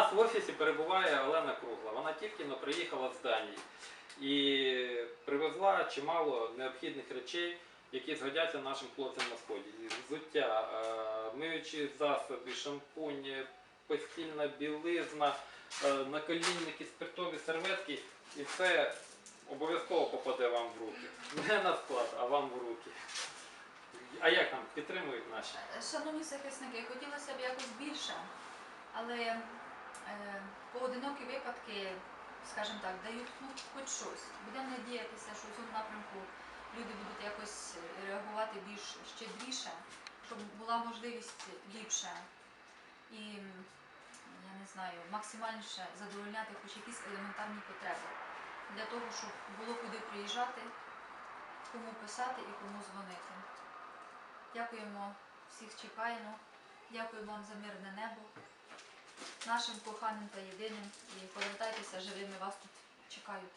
нас в офісі перебуває Олена Кругла. Вона тільки но приїхала з Данії і привезла чимало необхідних речей, які згодяться нашим хлопцям на сході. Взуття, е, миючі засоби, шампунь, постільна білизна, е, наколінники, спиртові серветки. І це обов'язково попаде вам в руки. Не на склад, а вам в руки. А як там підтримують наші? Шановні захисники, хотілося б якось більше, але поодинокі випадки, скажімо так, дають ну, хоч щось. Будемо надіятися, що в цьому напрямку люди будуть якось реагувати більш щедріше, щоб була можливість ліпше і я не знаю, максимальніше задовольняти хоч якісь елементарні потреби для того, щоб було куди приїжджати, кому писати і кому дзвонити. Дякуємо, всіх чекаємо. Дякую вам за мирне небо, нашим коханим та єдиним. І повертайтеся живими, вас тут чекають.